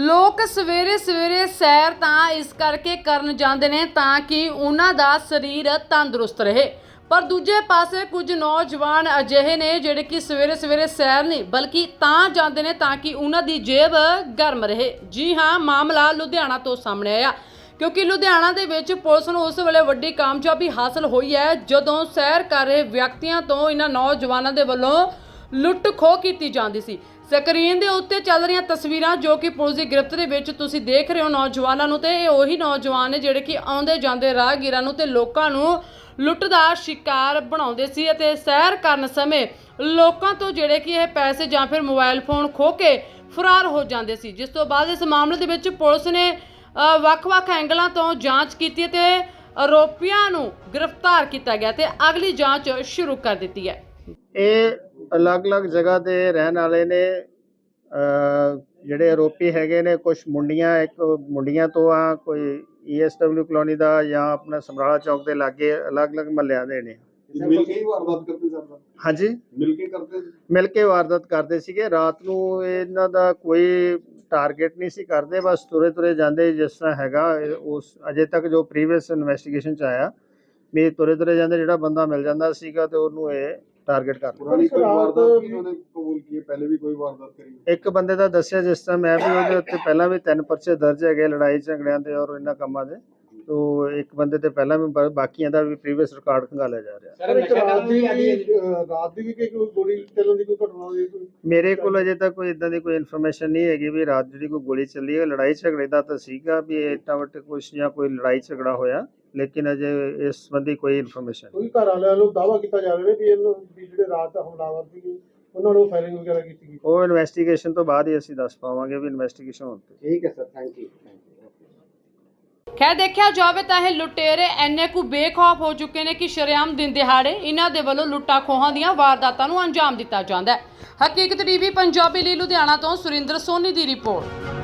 ਲੋਕ ਸਵੇਰੇ ਸਵੇਰੇ ਸੈਰ ਤਾਂ ਇਸ ਕਰਕੇ ਕਰਨ ਜਾਂਦੇ ਨੇ ਤਾਂ ਕਿ ਉਹਨਾਂ ਦਾ ਸਰੀਰ ਤੰਦਰੁਸਤ ਰਹੇ। ਪਰ ਦੂਜੇ ਪਾਸੇ ਕੁਝ ਨੌਜਵਾਨ ਅਜਿਹੇ ਨੇ ਜਿਹੜੇ ਕਿ ਸਵੇਰੇ ਸਵੇਰੇ ਸੈਰ ਨਹੀਂ, ਬਲਕਿ ਤਾਂ ਜਾਂਦੇ ਨੇ ਤਾਂ ਕਿ ਉਹਨਾਂ ਦੀ ਜੇਬ ਗਰਮ ਰਹੇ। ਜੀ ਹਾਂ, ਮਾਮਲਾ ਲੁਧਿਆਣਾ ਤੋਂ ਸਾਹਮਣੇ ਆਇਆ। ਕਿਉਂਕਿ ਲੁਧਿਆਣਾ ਦੇ ਵਿੱਚ ਪੁਲਿਸ ਨੂੰ ਉਸ ਵੇਲੇ ਵੱਡੀ ਕਾਮਯਾਬੀ ਹਾਸਲ ਹੋਈ ਹੈ, ਜਦੋਂ ਸੈਰ ਕਰ ਰਹੇ ਵਿਅਕਤੀਆਂ ਤੋਂ ਇਹਨਾਂ ਨੌਜਵਾਨਾਂ ਦੇ ਵੱਲੋਂ ਲੁੱਟ ਖੋਹ ਕੀਤੀ ਜਾਂਦੀ ਸੀ। ਸਕਰੀਨ ਦੇ ਉੱਤੇ ਚੱਲ ਰਹੀਆਂ ਤਸਵੀਰਾਂ ਜੋ ਕਿ ਪੁਲਿਸ ਦੀ ਗ੍ਰਿਫਤ ਦੇ ਵਿੱਚ ਤੁਸੀਂ ਦੇਖ ਰਹੇ ਹੋ ਨੌਜਵਾਨਾਂ ਨੂੰ ਤੇ ਇਹ ਉਹੀ ਨੌਜਵਾਨ ਨੇ ਜਿਹੜੇ ਕਿ ਆਉਂਦੇ ਜਾਂਦੇ ਰਾਹਗੀਰਾਂ ਨੂੰ ਤੇ ਲੋਕਾਂ ਨੂੰ ਲੁੱਟ ਦਾ ਸ਼ਿਕਾਰ ਬਣਾਉਂਦੇ ਸੀ ਅਤੇ ਸੈਰ ਕਰਨ ਸਮੇਂ ਲੋਕਾਂ ਤੋਂ ਜਿਹੜੇ ਕਿ ਇਹ ਪੈਸੇ ਜਾਂ ਫਿਰ ਮੋਬਾਈਲ ਫੋਨ ਖੋਹ ਕੇ ਫਰਾਰ ਹੋ ਜਾਂਦੇ ਸੀ। ਜਿਸ ਤੋਂ ਬਾਅਦ ਇਸ ਮਾਮਲੇ ਦੇ ਵਿੱਚ ਪੁਲਿਸ ਨੇ ਵੱਖ-ਵੱਖ ਐਂਗਲਾਂ ਤੋਂ ਜਾਂਚ ਕੀਤੀ ਤੇ ਆਰੋਪੀਆਂ ਨੂੰ ਗ੍ਰਿਫਤਾਰ ਕੀਤਾ ਗਿਆ ਤੇ ਅਗਲੀ ਜਾਂਚ ਸ਼ੁਰੂ ਕਰ ਦਿੱਤੀ ਹੈ। ਇਹ ਅਲੱਗ-ਅਲੱਗ ਜਗ੍ਹਾ ਤੇ ਰਹਿਣ ਵਾਲੇ ਨੇ ਜਿਹੜੇ ਆਰੋਪੀ ਹੈਗੇ ਨੇ ਕੁਝ ਮੁੰਡੀਆਂ ਇੱਕ ਮੁੰਡੀਆਂ ਤੋਂ ਆ ਕੋਈ ਈਐਸਡਬਲਿਊ ਕਲੋਨੀ ਦਾ ਜਾਂ ਆਪਣਾ ਸਮਰਾਲਾ ਚੌਕ ਦੇ ਲਾਗੇ ਅਲੱਗ-ਅਲੱਗ ਮਹੱਲਿਆਂ ਦੇ ਨੇ। ਮਿਲ ਕੇ ਹੀ ਵਾਰਦਾਤ ਕਰਦੇ ਸਰ ਹਾਂਜੀ। ਮਿਲ ਕੇ ਕਰਦੇ ਮਿਲ ਕੇ ਵਾਰਦਾਤ ਕਰਦੇ ਸੀਗੇ। ਰਾਤ ਨੂੰ ਇਹਨਾਂ ਦਾ ਕੋਈ ਟਾਰਗੇਟ ਨਹੀਂ ਸੀ ਕਰਦੇ ਬਸ ਤੁਰੇ ਤੁਰੇ ਜਾਂਦੇ ਜਿਸ ਤਰ੍ਹਾਂ ਹੈਗਾ। ਉਸ ਅਜੇ ਤੱਕ ਜੋ ਪ੍ਰੀਵੀਅਸ ਇਨਵੈਸਟੀਗੇਸ਼ਨ ਚ ਆਇਆ ਵੀ ਤੁਰੇ ਤੁਰੇ ਜਾਂਦੇ ਜਿਹੜਾ ਬੰਦਾ ਮਿਲ ਜਾਂਦਾ ਸੀਗਾ ਤੇ ਉਹਨੂੰ ਇਹ ਟਾਰਗੇਟ ਕਰ ਪੁਰਾਣੀ ਕੋਈ ਵਾਰਦਾਤ ਵੀ ਉਹਨੇ ਕਬੂਲ ਕੀ ਹੈ? ਪਹਿਲੇ ਵੀ ਕੋਈ ਵਾਰਦਾਤ ਕਰੀ ਹੈ? ਇੱਕ ਬੰਦੇ ਦਾ ਦੱਸਿਆ ਜਿਸ ਤਰ੍ਹਾਂ ਮੈਂ ਵੀ ਉਹਦੇ ਉੱਤੇ ਪਹਿਲਾਂ ਵੀ ਤਿੰਨ ਪਰਚੇ ਦਰਜ ਹੈਗੇ ਲੜਾਈ ਝਗੜਿਆਂ ਤੇ ਔਰ ਇਹਨਾਂ ਕੰਮਾਂ ਦੇ। ਤੋ ਇੱਕ ਬੰਦੇ ਤੇ ਪਹਿਲਾਂ ਵੀ ਬ- ਬਾਕੀਆਂ ਦਾ ਵੀ ਪ੍ਰੀਵੀਅਸ ਰਿਕਾਰਡ ਖੰਗਾਲਿਆ ਜਾ ਰਿਹਾ। ਸਰ ਇੱਕ ਰਾਤ ਦੀ ਵੀ ਅਹ, ਰਾਤ ਦੀ ਵੀ ਕਿ ਕੋਈ ਗੋਲੀ ਚੱਲਣ ਦੀ ਕੋਈ ਘਟਨਾ ਹੋਈ ਕੋਈ? ਮੇਰੇ ਕੋਲ ਅਜੇ ਤੱਕ ਕੋਈ ਇਦਾਂ ਦੀ ਕੋਈ ਇਨਫੋਰਮੇਸ਼ਨ ਨਹੀਂ ਹੈਗੀ ਵੀ ਰਾਤ ਜਿਹੜੀ ਕੋਈ ਗੋਲੀ ਚੱਲੀ ਹੈ ਲੜਾਈ ਝਗੜੇ ਦਾ ਤਾਂ ਸੀਗਾ ਵੀ ਇੱਟਾਂ ਵੱਟ ਕੁਛ ਜਾਂ ਕੋਈ ਲੜਾਈ ਝਗੜਾ ਹੋਇਆ ਲੇਕਿਨ ਅਜੇ ਇਸ ਸੰਬੰਧੀ ਕੋਈ ਇਨਫੋਰਮੇਸ਼ਨ ਕੋਈ ਘਰ ਵਾਲਿਆਂ ਨੂੰ ਦਾਵਾ ਕੀਤਾ ਜਾ ਰਿਹਾ ਵੀ ਇਹਨੂੰ ਵੀ ਜਿਹੜੇ ਰਾਤ ਦਾ ਹਮਲਾਵਰ ਸੀ ਉਹਨਾਂ ਨੂੰ ਫਾਇਰਿੰਗ ਵਗੈਰਾ ਕੀਤੀ ਗਈ। ਉਹ ਇਨਵੈਸਟੀਗੇਸ਼ਨ ਤੋਂ ਬਾਅਦ ਹੀ ਅਸੀਂ ਦੱਸ ਪਾਵਾਂਗੇ ਵੀ ਇਨਵੈਸਟੀਗੇਸ਼ਨ ਹੋਣ ਤੇ। ਠੀਕ ਹੈ ਸਰ ਥੈਂਕ ਯੂ ਖੈਰ, ਦੇਖਿਆ ਜਾਵੇ ਤਾਂ ਇਹ ਲੁਟੇਰੇ ਐਨੇ ਕੁ ਬੇਖੌਫ ਹੋ ਚੁੱਕੇ ਨੇ ਕਿ ਸ਼ਰੇਆਮ ਦਿਨ ਦਿਹਾੜੇ ਇਹਨਾਂ ਦੇ ਵੱਲੋਂ ਲੁੱਟਾਂ ਖੋਹਾਂ ਦੀਆਂ ਵਾਰਦਾਤਾਂ ਨੂੰ ਅੰਜਾਮ ਦਿੱਤਾ ਜਾਂਦਾ ਹੈ। ਹਕੀਕਤ ਟੀਵੀ ਪੰਜਾਬੀ ਲਈ ਲੁਧਿਆਣਾ ਤੋਂ ਸੁਰਿੰਦਰ ਸੋਨੀ ਦੀ ਰਿਪੋਰਟ।